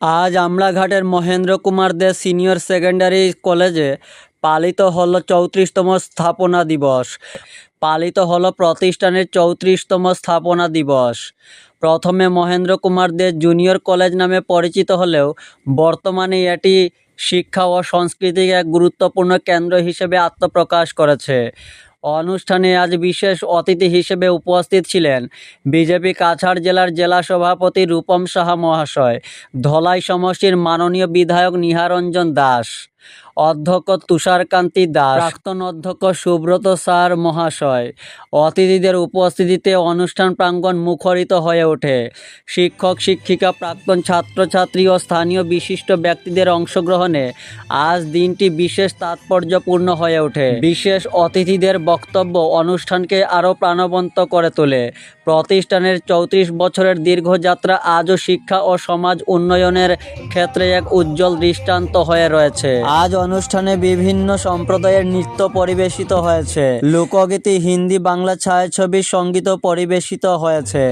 আজ আমলাঘাটের Mahendra Kumar De senior secondary কলেজে পালিত হল চৌত্রিশতম স্থাপনা দিবস। পালিত হল প্রতিষ্ঠানের চৌত্রিশতম স্থাপনা দিবস। প্রথমে মহেন্দ্র কুমার দে জুনিয়র কলেজ নামে পরিচিত হলেও বর্তমানে এটি শিক্ষা ও সংস্কৃতির এক গুরুত্বপূর্ণ কেন্দ্র হিসেবে আত্মপ্রকাশ করেছে। অনুষ্ঠানে আজ বিশেষ অতিথি হিসেবে উপস্থিত ছিলেন বিজেপি কাছাড় জেলার জেলা সভাপতি রূপম সাহা মহাশয়, ধলাই সমষ্টির মাননীয় বিধায়ক নিহারঞ্জন দাস। অধ্যক্ষ তুষারকান্তি দাস, প্রাক্তন অধ্যক্ষ সুব্রত স্যার মহাশয়। অতিথিদের উপস্থিতিতে অনুষ্ঠান প্রাঙ্গণ মুখরিত হয়ে ওঠে। শিক্ষক, শিক্ষিকা, প্রাক্তন ছাত্রছাত্রী ও স্থানীয় বিশিষ্ট ব্যক্তিদের অংশগ্রহণে আজ দিনটি বিশেষ তাৎপর্যপূর্ণ হয়ে ওঠে। বিশেষ অতিথিদের বক্তব্য অনুষ্ঠানকে আরও প্রাণবন্ত করে তোলে। প্রতিষ্ঠানের চৌত্রিশ বছরের দীর্ঘযাত্রা আজও শিক্ষা ও সমাজ উন্নয়নের ক্ষেত্রে এক উজ্জ্বল দৃষ্টান্ত হয়ে রয়েছে। আজ অনুষ্ঠানে বিভিন্ন সম্প্রদায়ের নৃত্য পরিবেশিত হয়েছে। লোকগীতি হিন্দি বাংলা ছায়াছবির সংগীত পরিবেশিত হয়েছে।